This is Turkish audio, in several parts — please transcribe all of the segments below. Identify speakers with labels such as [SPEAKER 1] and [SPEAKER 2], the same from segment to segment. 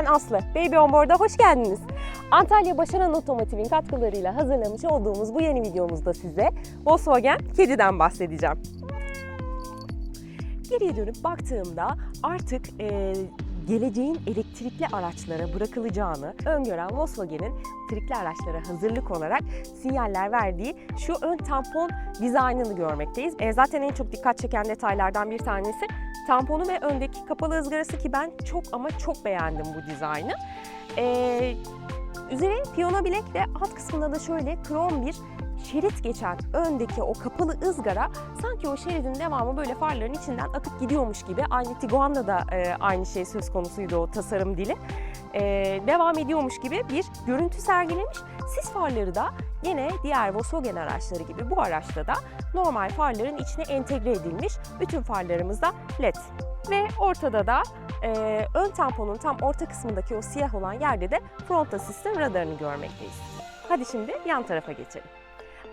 [SPEAKER 1] Ben Aslı. Baby On Board'a hoş geldiniz. Antalya Başaran Otomotiv'in katkılarıyla hazırlamış olduğumuz bu yeni videomuzda size Volkswagen Kedi'den bahsedeceğim. Geriye dönüp baktığımda artık e, geleceğin elektrikli araçlara bırakılacağını öngören Volkswagen'in elektrikli araçlara hazırlık olarak sinyaller verdiği şu ön tampon dizaynını görmekteyiz. E, zaten en çok dikkat çeken detaylardan bir tanesi tamponu ve öndeki kapalı ızgarası ki ben çok ama çok beğendim bu dizaynı. E, üzeri piyano bilek ve alt kısmında da şöyle krom bir şerit geçen öndeki o kapalı ızgara sanki o şeridin devamı böyle farların içinden akıp gidiyormuş gibi. Aynı Tiguan'da da e, aynı şey söz konusuydu o tasarım dili. E, devam ediyormuş gibi bir görüntü sergilemiş. Sis farları da yine diğer Volkswagen araçları gibi bu araçta da normal farların içine entegre edilmiş. Bütün farlarımız da LED. Ve ortada da e, ön tamponun tam orta kısmındaki o siyah olan yerde de front assistant radarını görmekteyiz. Hadi şimdi yan tarafa geçelim.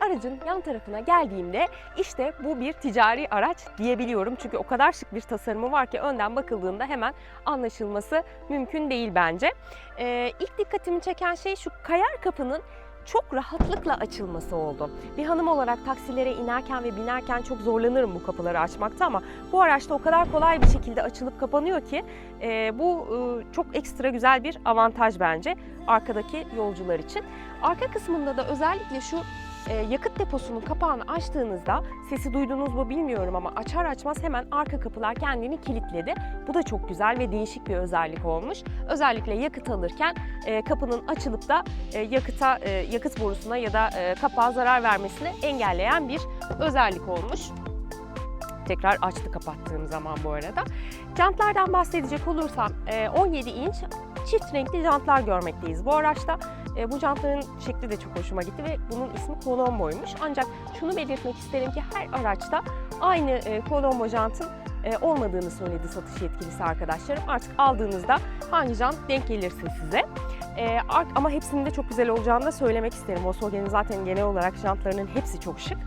[SPEAKER 1] Aracın yan tarafına geldiğimde işte bu bir ticari araç diyebiliyorum. Çünkü o kadar şık bir tasarımı var ki önden bakıldığında hemen anlaşılması mümkün değil bence. Ee, ilk dikkatimi çeken şey şu kayar kapının çok rahatlıkla açılması oldu. Bir hanım olarak taksilere inerken ve binerken çok zorlanırım bu kapıları açmakta ama bu araçta o kadar kolay bir şekilde açılıp kapanıyor ki e, bu e, çok ekstra güzel bir avantaj bence arkadaki yolcular için. Arka kısmında da özellikle şu e, yakıt deposunun kapağını açtığınızda sesi duydunuz mu bilmiyorum ama açar açmaz hemen arka kapılar kendini kilitledi. Bu da çok güzel ve değişik bir özellik olmuş. Özellikle yakıt alırken e, kapının açılıp da e, yakıta e, yakıt borusuna ya da kapağa zarar vermesini engelleyen bir özellik olmuş. Tekrar açtı kapattığım zaman bu arada. Jantlardan bahsedecek olursam e, 17 inç çift renkli jantlar görmekteyiz bu araçta. E, bu jantların şekli de çok hoşuma gitti ve bunun ismi Colombo'ymuş. Ancak şunu belirtmek isterim ki her araçta aynı e, Colombo jantın e, olmadığını söyledi satış yetkilisi arkadaşlarım. Artık aldığınızda hangi jant denk gelirse size. E, ama hepsinin de çok güzel olacağını da söylemek isterim. Volkswagen'in zaten genel olarak jantlarının hepsi çok şık.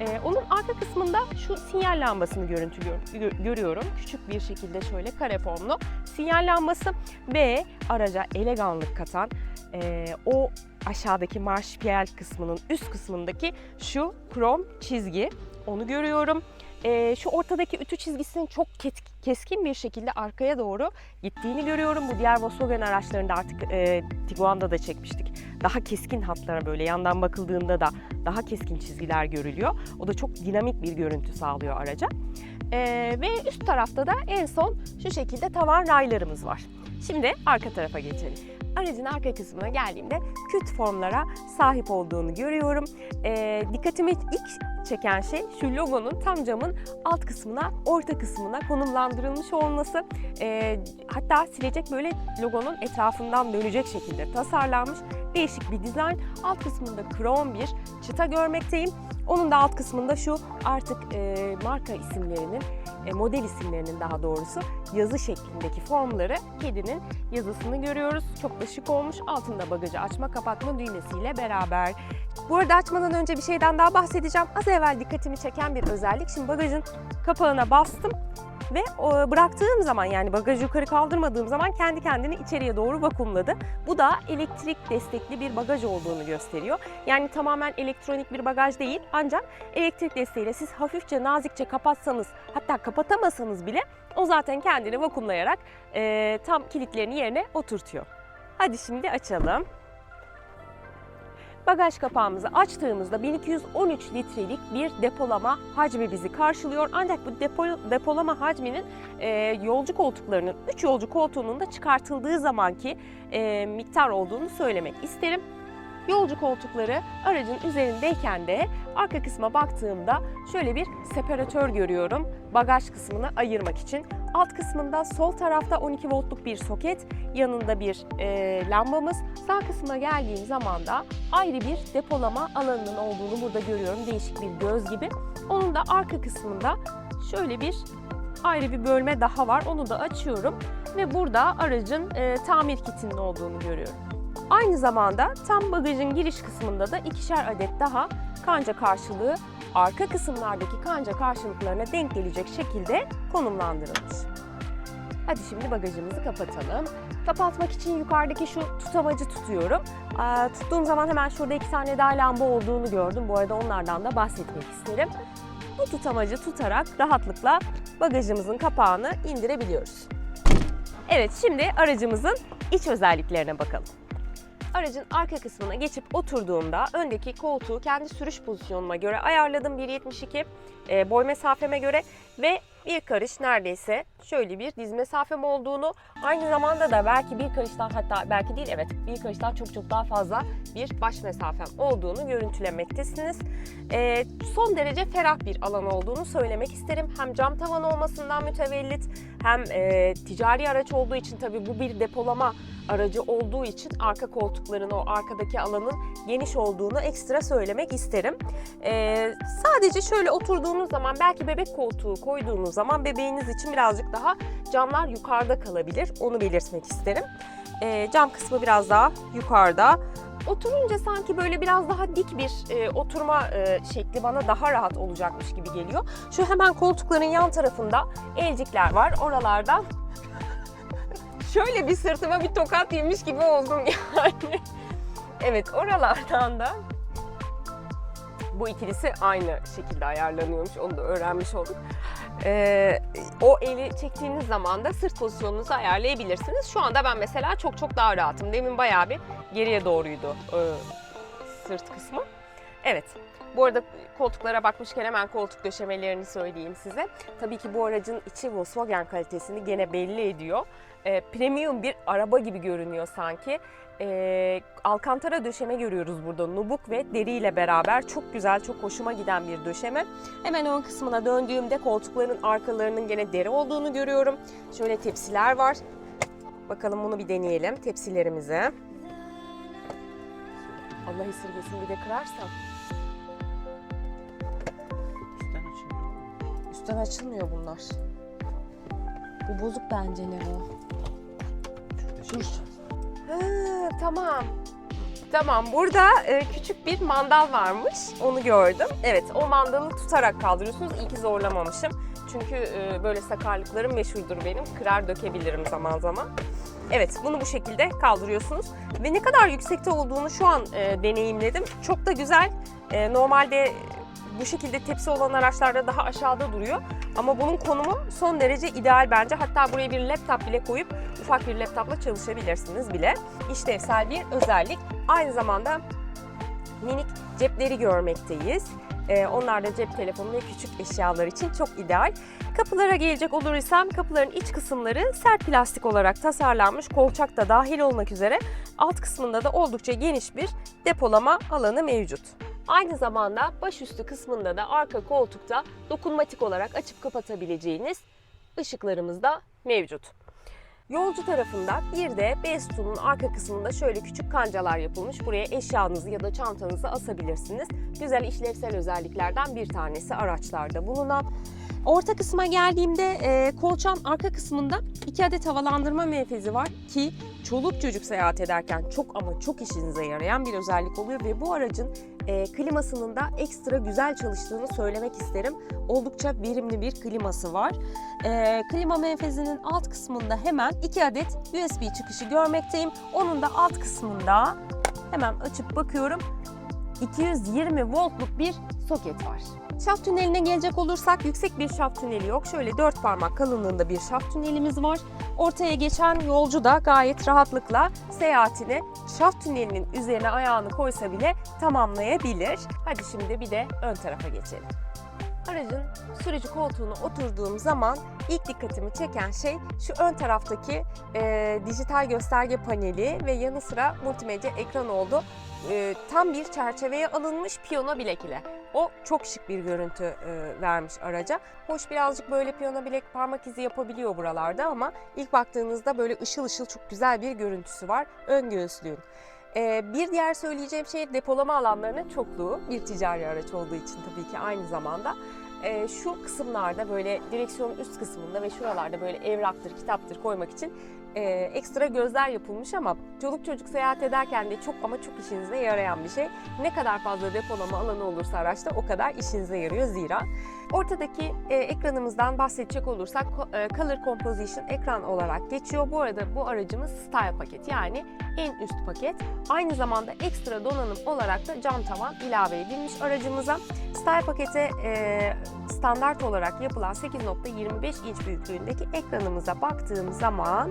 [SPEAKER 1] E, onun arka kısmında şu sinyal lambasını görüntülüyorum, gö- görüyorum. Küçük bir şekilde şöyle kare formlu sinyal lambası ve araca eleganlık katan e, o aşağıdaki marşpiyel kısmının üst kısmındaki şu krom çizgi onu görüyorum. E, şu ortadaki ütü çizgisinin çok kes- keskin bir şekilde arkaya doğru gittiğini görüyorum. Bu diğer Volkswagen araçlarında artık e, Tiguan'da da çekmiştik. Daha keskin hatlara böyle yandan bakıldığında da daha keskin çizgiler görülüyor. O da çok dinamik bir görüntü sağlıyor araca. E, ve üst tarafta da en son şu şekilde tavan raylarımız var. Şimdi arka tarafa geçelim. Aracın arka kısmına geldiğimde küt formlara sahip olduğunu görüyorum. E, dikkatimi ilk çeken şey şu logonun tam camın alt kısmına, orta kısmına konumlandırılmış olması. E, hatta silecek böyle logonun etrafından dönecek şekilde tasarlanmış değişik bir dizayn. Alt kısmında krom bir çıta görmekteyim. Onun da alt kısmında şu artık e, marka isimlerinin, e, model isimlerinin daha doğrusu yazı şeklindeki formları kedinin yazısını görüyoruz. Çok da şık olmuş. Altında bagajı açma kapatma düğmesiyle beraber. Bu arada açmadan önce bir şeyden daha bahsedeceğim. Az evvel dikkatimi çeken bir özellik. Şimdi bagajın kapağına bastım ve bıraktığım zaman yani bagajı yukarı kaldırmadığım zaman kendi kendini içeriye doğru vakumladı. Bu da elektrik destekli bir bagaj olduğunu gösteriyor. Yani tamamen elektronik bir bagaj değil ancak elektrik desteğiyle siz hafifçe nazikçe kapatsanız hatta kapatamasanız bile o zaten kendini vakumlayarak e, tam kilitlerini yerine oturtuyor. Hadi şimdi açalım. Bagaj kapağımızı açtığımızda 1213 litrelik bir depolama hacmi bizi karşılıyor. Ancak bu depo, depolama hacminin e, yolcu koltuklarının, 3 yolcu koltuğunun da çıkartıldığı zamanki e, miktar olduğunu söylemek isterim. Yolcu koltukları aracın üzerindeyken de arka kısma baktığımda şöyle bir separatör görüyorum bagaj kısmını ayırmak için. Alt kısmında sol tarafta 12 voltluk bir soket, yanında bir e, lambamız. Sağ kısma geldiğim zaman da ayrı bir depolama alanının olduğunu burada görüyorum. Değişik bir göz gibi. Onun da arka kısmında şöyle bir ayrı bir bölme daha var. Onu da açıyorum ve burada aracın e, tamir kitinin olduğunu görüyorum. Aynı zamanda tam bagajın giriş kısmında da ikişer adet daha kanca karşılığı arka kısımlardaki kanca karşılıklarına denk gelecek şekilde konumlandırılmış. Hadi şimdi bagajımızı kapatalım. Kapatmak için yukarıdaki şu tutamacı tutuyorum. Aa, tuttuğum zaman hemen şurada iki tane daha lamba olduğunu gördüm. Bu arada onlardan da bahsetmek isterim. Bu tutamacı tutarak rahatlıkla bagajımızın kapağını indirebiliyoruz. Evet şimdi aracımızın iç özelliklerine bakalım. Aracın arka kısmına geçip oturduğumda öndeki koltuğu kendi sürüş pozisyonuma göre ayarladım. 1.72 e, boy mesafeme göre ve bir karış neredeyse şöyle bir diz mesafem olduğunu aynı zamanda da belki bir karıştan hatta belki değil evet bir karıştan çok çok daha fazla bir baş mesafem olduğunu görüntülemektesiniz. E, son derece ferah bir alan olduğunu söylemek isterim. Hem cam tavan olmasından mütevellit hem e, ticari araç olduğu için tabii bu bir depolama aracı olduğu için arka koltukların o arkadaki alanın geniş olduğunu ekstra söylemek isterim. Ee, sadece şöyle oturduğunuz zaman belki bebek koltuğu koyduğunuz zaman bebeğiniz için birazcık daha camlar yukarıda kalabilir. Onu belirtmek isterim. Ee, cam kısmı biraz daha yukarıda. Oturunca sanki böyle biraz daha dik bir e, oturma e, şekli bana daha rahat olacakmış gibi geliyor. Şu hemen koltukların yan tarafında elcikler var. Oralardan şöyle bir sırtıma bir tokat yemiş gibi oldum yani. evet oralardan da bu ikilisi aynı şekilde ayarlanıyormuş. Onu da öğrenmiş olduk. Ee, o eli çektiğiniz zaman da sırt pozisyonunuzu ayarlayabilirsiniz. Şu anda ben mesela çok çok daha rahatım. Demin bayağı bir geriye doğruydu e, sırt kısmı. Evet. Bu arada koltuklara bakmışken hemen koltuk döşemelerini söyleyeyim size. Tabii ki bu aracın içi Volkswagen kalitesini gene belli ediyor. E, premium bir araba gibi görünüyor sanki. E, Alcantara döşeme görüyoruz burada. Nubuk ve deriyle beraber çok güzel, çok hoşuma giden bir döşeme. Hemen ön kısmına döndüğümde koltukların arkalarının gene deri olduğunu görüyorum. Şöyle tepsiler var. Bakalım bunu bir deneyelim tepsilerimize. Allah esirgesin bir de kırarsam.
[SPEAKER 2] Üstten açılıyor.
[SPEAKER 1] Üstten açılmıyor bunlar. Bu bozuk bence.
[SPEAKER 2] Şurada şey
[SPEAKER 1] Ha, tamam. Tamam burada e, küçük bir mandal varmış. Onu gördüm. Evet o mandalı tutarak kaldırıyorsunuz. İyi ki zorlamamışım. Çünkü e, böyle sakarlıklarım meşhurdur benim. Kırar dökebilirim zaman zaman. Evet bunu bu şekilde kaldırıyorsunuz. Ve ne kadar yüksekte olduğunu şu an e, deneyimledim. Çok da güzel. E, normalde bu şekilde tepsi olan araçlarda daha aşağıda duruyor. Ama bunun konumu son derece ideal bence. Hatta buraya bir laptop bile koyup ufak bir laptopla çalışabilirsiniz bile. İşlevsel bir özellik. Aynı zamanda minik cepleri görmekteyiz. Ee, onlar da cep telefonu ve küçük eşyalar için çok ideal. Kapılara gelecek olursam kapıların iç kısımları sert plastik olarak tasarlanmış. Kolçak da dahil olmak üzere alt kısmında da oldukça geniş bir depolama alanı mevcut. Aynı zamanda başüstü kısmında da arka koltukta dokunmatik olarak açıp kapatabileceğiniz ışıklarımız da mevcut. Yolcu tarafında bir de B sütunun arka kısmında şöyle küçük kancalar yapılmış. Buraya eşyanızı ya da çantanızı asabilirsiniz. Güzel işlevsel özelliklerden bir tanesi araçlarda bulunan. Orta kısma geldiğimde e, kolçağın arka kısmında iki adet havalandırma menfezi var ki çoluk çocuk seyahat ederken çok ama çok işinize yarayan bir özellik oluyor ve bu aracın e, klimasının da ekstra güzel çalıştığını söylemek isterim. Oldukça verimli bir kliması var. E, klima menfezinin alt kısmında hemen iki adet USB çıkışı görmekteyim. Onun da alt kısmında hemen açıp bakıyorum 220 voltluk bir soket var. Şaft tüneline gelecek olursak yüksek bir şaft tüneli yok. Şöyle dört parmak kalınlığında bir şaft tünelimiz var. Ortaya geçen yolcu da gayet rahatlıkla seyahatini şaft tünelinin üzerine ayağını koysa bile tamamlayabilir. Hadi şimdi bir de ön tarafa geçelim. Aracın sürücü koltuğuna oturduğum zaman ilk dikkatimi çeken şey şu ön taraftaki e, dijital gösterge paneli ve yanı sıra multimedya ekran oldu. E, tam bir çerçeveye alınmış piyano bilek ile. O çok şık bir görüntü e, vermiş araca. Hoş birazcık böyle piyano bilek parmak izi yapabiliyor buralarda ama ilk baktığınızda böyle ışıl ışıl çok güzel bir görüntüsü var ön göğüslüğün. Ee, bir diğer söyleyeceğim şey depolama alanlarının çokluğu. Bir ticari araç olduğu için tabii ki aynı zamanda. Ee, şu kısımlarda böyle direksiyonun üst kısmında ve şuralarda böyle evraktır, kitaptır koymak için e, ekstra gözler yapılmış ama çoluk çocuk seyahat ederken de çok ama çok işinize yarayan bir şey. Ne kadar fazla depolama alanı olursa araçta o kadar işinize yarıyor zira. Ortadaki e, ekranımızdan bahsedecek olursak e, Color Composition ekran olarak geçiyor. Bu arada bu aracımız Style paket yani en üst paket. Aynı zamanda ekstra donanım olarak da cam tavan ilave edilmiş aracımıza. Style pakete e, standart olarak yapılan 8.25 inç büyüklüğündeki ekranımıza baktığım zaman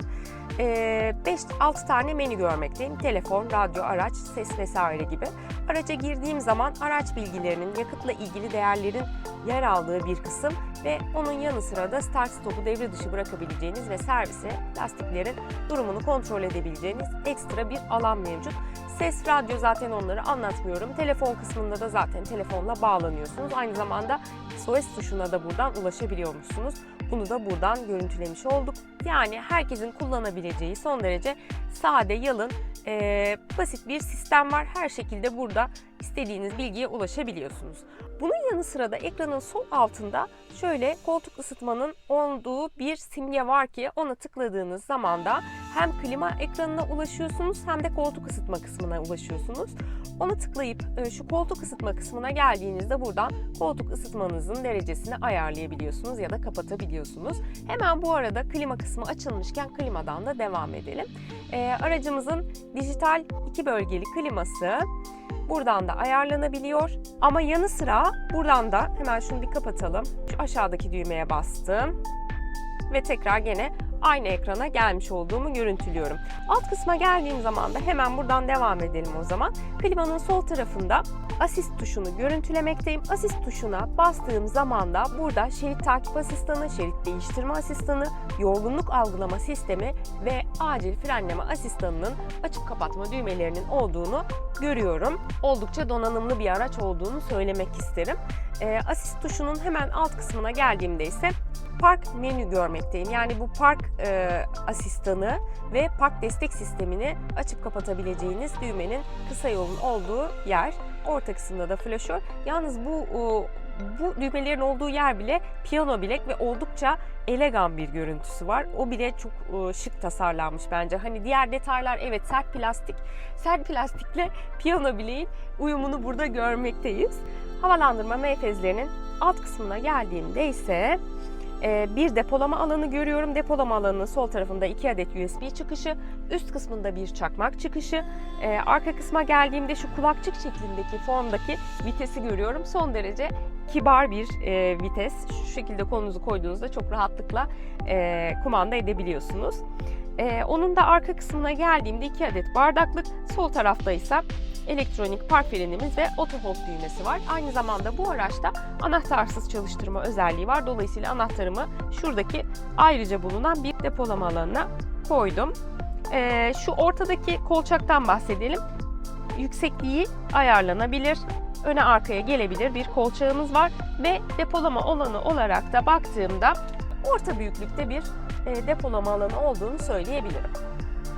[SPEAKER 1] 5-6 tane menü görmekteyim. Telefon, radyo, araç, ses vesaire gibi. Araca girdiğim zaman araç bilgilerinin, yakıtla ilgili değerlerin yer aldığı bir kısım ve onun yanı sıra da start stopu devre dışı bırakabileceğiniz ve servise lastiklerin durumunu kontrol edebileceğiniz ekstra bir alan mevcut. Ses, radyo zaten onları anlatmıyorum. Telefon kısmında da zaten telefonla bağlanıyorsunuz. Aynı zamanda SOS tuşuna da buradan ulaşabiliyormuşsunuz. Bunu da buradan görüntülemiş olduk. Yani herkesin kullanabileceği son derece sade, yalın, eee, basit bir sistem var. Her şekilde burada istediğiniz bilgiye ulaşabiliyorsunuz. Bunun yanı sıra da ekranın sol altında şöyle koltuk ısıtmanın olduğu bir simge var ki ona tıkladığınız zaman da hem klima ekranına ulaşıyorsunuz hem de koltuk ısıtma kısmına ulaşıyorsunuz. Onu tıklayıp e, şu koltuk ısıtma kısmına geldiğinizde buradan koltuk ısıtmanızın derecesini ayarlayabiliyorsunuz ya da kapatabiliyorsunuz. Hemen bu arada klima kısmı açılmışken klimadan da devam edelim. E, aracımızın dijital iki bölgeli kliması buradan da ayarlanabiliyor. Ama yanı sıra buradan da hemen şunu bir kapatalım. Şu aşağıdaki düğmeye bastım ve tekrar gene aynı ekrana gelmiş olduğumu görüntülüyorum. Alt kısma geldiğim zaman da hemen buradan devam edelim o zaman. Klimanın sol tarafında asist tuşunu görüntülemekteyim. Asist tuşuna bastığım zaman da burada şerit takip asistanı, şerit değiştirme asistanı, yorgunluk algılama sistemi ve acil frenleme asistanının açıp kapatma düğmelerinin olduğunu görüyorum. Oldukça donanımlı bir araç olduğunu söylemek isterim. Ee, asist tuşunun hemen alt kısmına geldiğimde ise park menü görmekteyim. Yani bu park e, asistanı ve park destek sistemini açıp kapatabileceğiniz düğmenin kısa yolun olduğu yer. Orta kısımda da flaşör. Yalnız bu o, bu düğmelerin olduğu yer bile piyano bilek ve oldukça elegan bir görüntüsü var. O bile çok şık tasarlanmış bence. Hani diğer detaylar evet sert plastik. Sert plastikle piyano bileğin uyumunu burada görmekteyiz. Havalandırma menfezlerinin alt kısmına geldiğimde ise bir depolama alanı görüyorum. Depolama alanının sol tarafında iki adet USB çıkışı, üst kısmında bir çakmak çıkışı. E, arka kısma geldiğimde şu kulakçık şeklindeki formdaki vitesi görüyorum. Son derece kibar bir e, vites. Şu şekilde kolunuzu koyduğunuzda çok rahatlıkla e, kumanda edebiliyorsunuz. E, onun da arka kısmına geldiğimde iki adet bardaklık, sol tarafta ise elektronik park frenimiz ve auto hold düğmesi var. Aynı zamanda bu araçta anahtarsız çalıştırma özelliği var. Dolayısıyla anahtarımı şuradaki ayrıca bulunan bir depolama alanına koydum. Ee, şu ortadaki kolçaktan bahsedelim. Yüksekliği ayarlanabilir. Öne arkaya gelebilir bir kolçağımız var ve depolama alanı olarak da baktığımda orta büyüklükte bir e, depolama alanı olduğunu söyleyebilirim.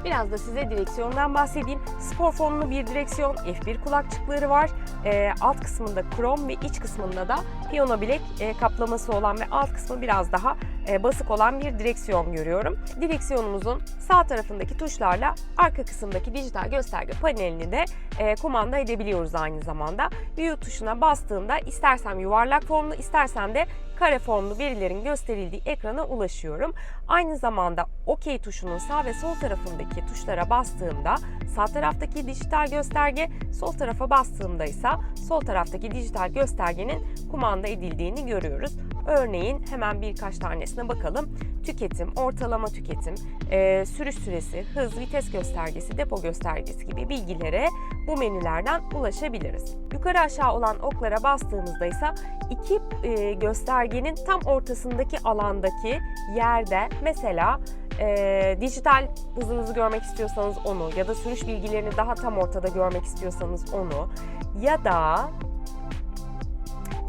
[SPEAKER 1] Biraz da size direksiyondan bahsedeyim. Spor formlu bir direksiyon, F1 kulakçıkları var. Ee, alt kısmında krom ve iç kısmında da piyano bilek e, kaplaması olan ve alt kısmı biraz daha e, basık olan bir direksiyon görüyorum. Direksiyonumuzun sağ tarafındaki tuşlarla arka kısımdaki dijital gösterge panelini de e, kumanda edebiliyoruz aynı zamanda. View tuşuna bastığımda istersem yuvarlak formlu, istersem de kare formlu verilerin gösterildiği ekrana ulaşıyorum. Aynı zamanda OK tuşunun sağ ve sol tarafındaki tuşlara bastığımda sağ taraftaki dijital gösterge, sol tarafa bastığımda ise sol taraftaki dijital göstergenin kumanda edildiğini görüyoruz. Örneğin hemen birkaç tanesine bakalım. Tüketim, ortalama tüketim, e, sürüş süresi, hız, vites göstergesi, depo göstergesi gibi bilgilere bu menülerden ulaşabiliriz. Yukarı aşağı olan oklara bastığımızda ise iki e, göstergenin tam ortasındaki alandaki yerde mesela e, dijital hızınızı görmek istiyorsanız onu ya da sürüş bilgilerini daha tam ortada görmek istiyorsanız onu ya da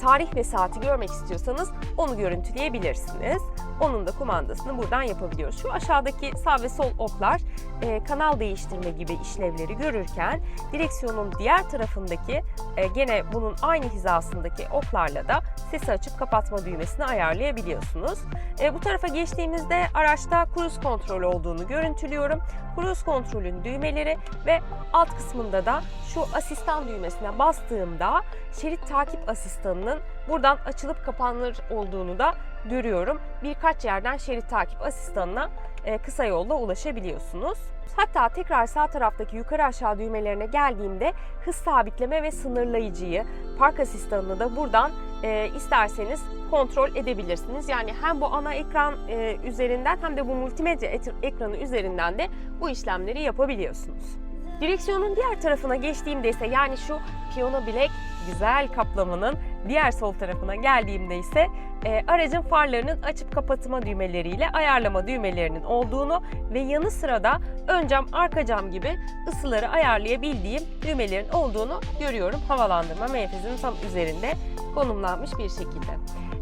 [SPEAKER 1] tarih ve saati görmek istiyorsanız onu görüntüleyebilirsiniz. Onun da kumandasını buradan yapabiliyoruz. Şu aşağıdaki sağ ve sol oklar e, kanal değiştirme gibi işlevleri görürken direksiyonun diğer tarafındaki e, gene bunun aynı hizasındaki oklarla da sesi açıp kapatma düğmesini ayarlayabiliyorsunuz. E, bu tarafa geçtiğimizde araçta cruise kontrol olduğunu görüntülüyorum. Cruise kontrolün düğmeleri ve alt kısmında da şu asistan düğmesine bastığımda şerit takip asistanının buradan açılıp kapanır olduğunu da görüyorum. Birkaç yerden şerit takip asistanına e, kısa yolda ulaşabiliyorsunuz. Hatta tekrar sağ taraftaki yukarı aşağı düğmelerine geldiğimde hız sabitleme ve sınırlayıcıyı, park asistanını da buradan e, isterseniz kontrol edebilirsiniz. Yani hem bu ana ekran e, üzerinden hem de bu multimedya ekranı üzerinden de bu işlemleri yapabiliyorsunuz. Direksiyonun diğer tarafına geçtiğimde ise yani şu piyano bilek güzel kaplamanın diğer sol tarafına geldiğimde ise e, aracın farlarının açıp kapatma düğmeleriyle ayarlama düğmelerinin olduğunu ve yanı sıra da ön cam arka cam gibi ısıları ayarlayabildiğim düğmelerin olduğunu görüyorum. Havalandırma menfezinin tam üzerinde konumlanmış bir şekilde.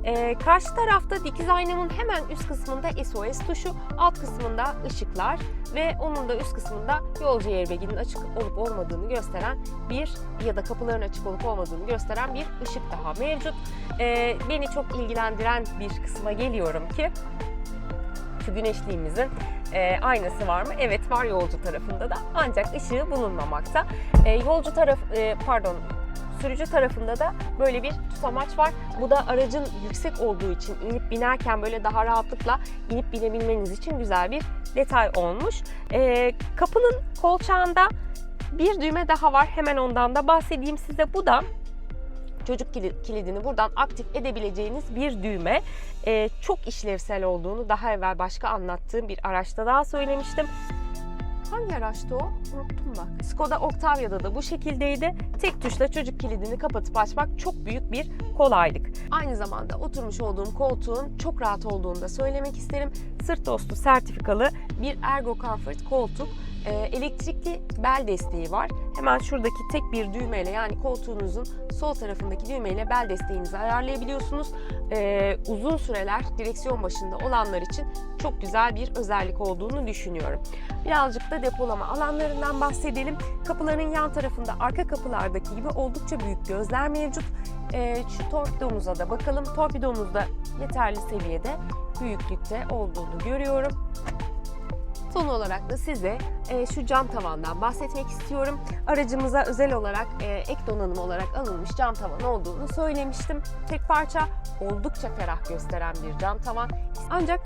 [SPEAKER 1] Ee, karşı tarafta dikiz aynamın hemen üst kısmında SOS tuşu, alt kısmında ışıklar ve onun da üst kısmında yolcu airbaginin açık olup olmadığını gösteren bir ya da kapıların açık olup olmadığını gösteren bir ışık daha mevcut. Ee, beni çok ilgilendiren bir kısma geliyorum ki şu güneşliğimizin e, aynası var mı? Evet var yolcu tarafında da ancak ışığı bulunmamakta. E, yolcu taraf e, pardon sürücü tarafında da böyle bir tutamaç var. Bu da aracın yüksek olduğu için inip binerken böyle daha rahatlıkla inip binebilmeniz için güzel bir detay olmuş. E, kapının kolçağında bir düğme daha var. Hemen ondan da bahsedeyim size. Bu da çocuk kili- kilidini buradan aktif edebileceğiniz bir düğme. Ee, çok işlevsel olduğunu daha evvel başka anlattığım bir araçta daha söylemiştim. Hangi araçtı o? Unuttum bak. Skoda Octavia'da da bu şekildeydi. Tek tuşla çocuk kilidini kapatıp açmak çok büyük bir kolaylık. Aynı zamanda oturmuş olduğum koltuğun çok rahat olduğunu da söylemek isterim. Sırt dostu sertifikalı bir Ergo Comfort koltuk. Ee, elektrikli bel desteği var. Hemen şuradaki tek bir düğmeyle yani koltuğunuzun sol tarafındaki düğmeyle bel desteğinizi ayarlayabiliyorsunuz. Ee, uzun süreler direksiyon başında olanlar için çok güzel bir özellik olduğunu düşünüyorum. Birazcık da depolama alanlarından bahsedelim. Kapıların yan tarafında arka kapılardaki gibi oldukça büyük gözler mevcut. Ee, şu torpidomuza da bakalım. Torpidomuz da yeterli seviyede büyüklükte olduğunu görüyorum. Son olarak da size e, şu cam tavandan bahsetmek istiyorum. Aracımıza özel olarak e, ek donanım olarak alınmış cam tavan olduğunu söylemiştim. Tek parça oldukça ferah gösteren bir cam tavan. Ancak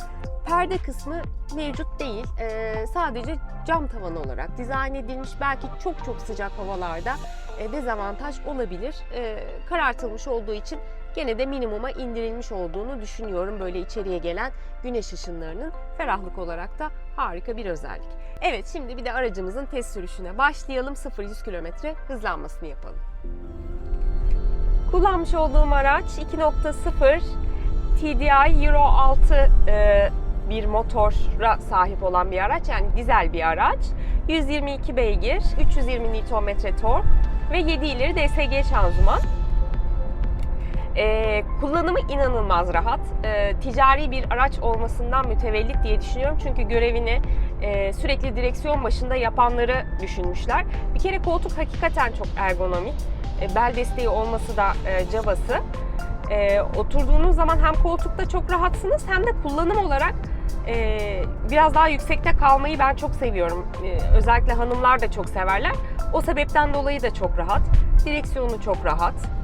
[SPEAKER 1] perde kısmı mevcut değil. E, sadece cam tavan olarak dizayn edilmiş. Belki çok çok sıcak havalarda e, dezavantaj olabilir. E, karartılmış olduğu için gene de minimuma indirilmiş olduğunu düşünüyorum. Böyle içeriye gelen güneş ışınlarının ferahlık olarak da harika bir özellik. Evet şimdi bir de aracımızın test sürüşüne başlayalım. 0-100 km hızlanmasını yapalım. Kullanmış olduğum araç 2.0 TDI Euro 6 e, bir motora sahip olan bir araç. Yani dizel bir araç. 122 beygir, 320 Nm tork ve 7 ileri DSG şanzıman. Ee, kullanımı inanılmaz rahat. Ee, ticari bir araç olmasından mütevellit diye düşünüyorum. Çünkü görevini e, sürekli direksiyon başında yapanları düşünmüşler. Bir kere koltuk hakikaten çok ergonomik. E, bel desteği olması da e, cabası. E, oturduğunuz zaman hem koltukta çok rahatsınız hem de kullanım olarak e, biraz daha yüksekte kalmayı ben çok seviyorum. E, özellikle hanımlar da çok severler. O sebepten dolayı da çok rahat. Direksiyonu çok rahat.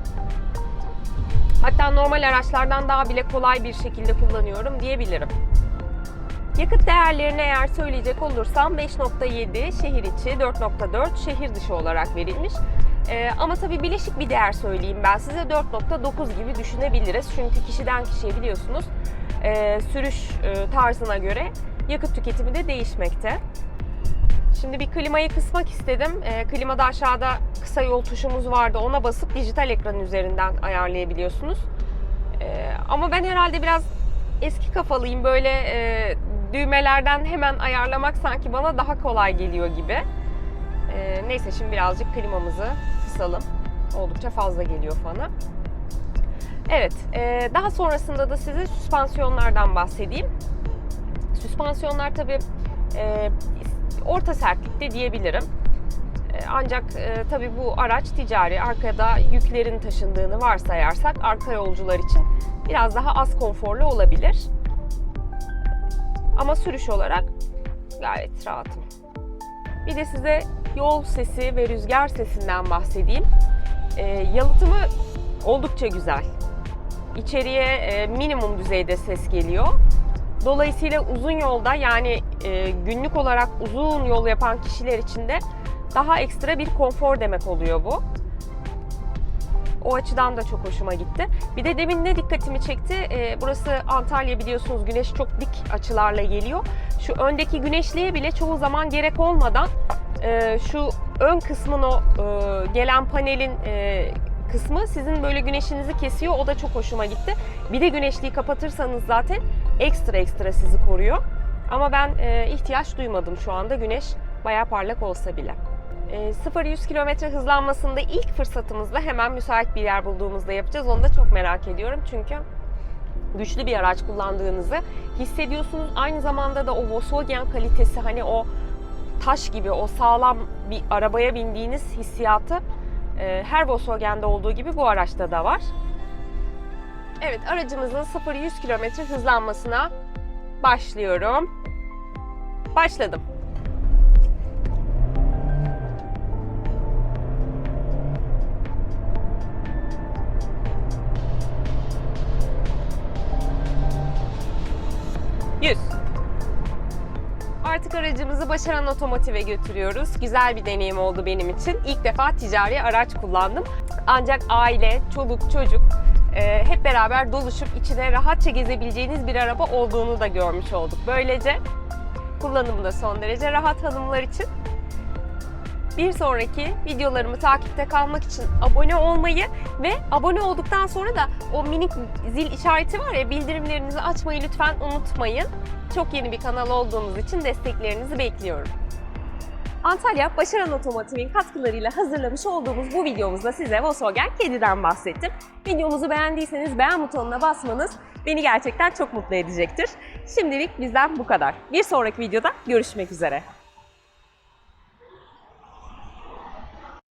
[SPEAKER 1] Hatta normal araçlardan daha bile kolay bir şekilde kullanıyorum diyebilirim. Yakıt değerlerini eğer söyleyecek olursam 5.7 şehir içi, 4.4 şehir dışı olarak verilmiş. Ee, ama tabii bileşik bir değer söyleyeyim ben size 4.9 gibi düşünebiliriz. Çünkü kişiden kişiye biliyorsunuz e, sürüş e, tarzına göre yakıt tüketimi de değişmekte. Şimdi bir klimayı kısmak istedim. E, klimada aşağıda kısa yol tuşumuz vardı. Ona basıp dijital ekran üzerinden ayarlayabiliyorsunuz. E, ama ben herhalde biraz eski kafalıyım. Böyle e, düğmelerden hemen ayarlamak sanki bana daha kolay geliyor gibi. E, neyse şimdi birazcık klimamızı kısalım. Oldukça fazla geliyor fana. Evet, e, daha sonrasında da size süspansiyonlardan bahsedeyim. Süspansiyonlar tabii e, orta sertlikte diyebilirim. E, Ancak e, tabii bu araç ticari, arkada yüklerin taşındığını varsayarsak arka yolcular için biraz daha az konforlu olabilir. Ama sürüş olarak gayet rahatım. Bir de size yol sesi ve rüzgar sesinden bahsedeyim. E, yalıtımı oldukça güzel. İçeriye e, minimum düzeyde ses geliyor. Dolayısıyla uzun yolda yani e, günlük olarak uzun yol yapan kişiler için de daha ekstra bir konfor demek oluyor bu. O açıdan da çok hoşuma gitti. Bir de demin ne dikkatimi çekti? E, burası Antalya biliyorsunuz güneş çok dik açılarla geliyor. Şu öndeki güneşliğe bile çoğu zaman gerek olmadan e, şu ön kısmın o e, gelen panelin e, kısmı sizin böyle güneşinizi kesiyor. O da çok hoşuma gitti. Bir de güneşliği kapatırsanız zaten ekstra ekstra sizi koruyor. Ama ben e, ihtiyaç duymadım şu anda güneş bayağı parlak olsa bile. E, 0-100 km hızlanmasında ilk fırsatımızda hemen müsait bir yer bulduğumuzda yapacağız. Onu da çok merak ediyorum çünkü güçlü bir araç kullandığınızı hissediyorsunuz. Aynı zamanda da o Volkswagen kalitesi hani o taş gibi o sağlam bir arabaya bindiğiniz hissiyatı e, her Volkswagen'de olduğu gibi bu araçta da var. Evet aracımızın 0-100 km hızlanmasına başlıyorum. Başladım. Yüz. Artık aracımızı Başaran Otomotiv'e götürüyoruz. Güzel bir deneyim oldu benim için. İlk defa ticari araç kullandım. Ancak aile, çoluk, çocuk e, hep beraber doluşup içine rahatça gezebileceğiniz bir araba olduğunu da görmüş olduk. Böylece kullanımı da son derece rahat hanımlar için. Bir sonraki videolarımı takipte kalmak için abone olmayı ve abone olduktan sonra da o minik zil işareti var ya bildirimlerinizi açmayı lütfen unutmayın. Çok yeni bir kanal olduğumuz için desteklerinizi bekliyorum. Antalya Başaran Otomotiv'in katkılarıyla hazırlamış olduğumuz bu videomuzda size Volkswagen Kedi'den bahsettim. Videomuzu beğendiyseniz beğen butonuna basmanız beni gerçekten çok mutlu edecektir. Şimdilik bizden bu kadar. Bir sonraki videoda görüşmek üzere.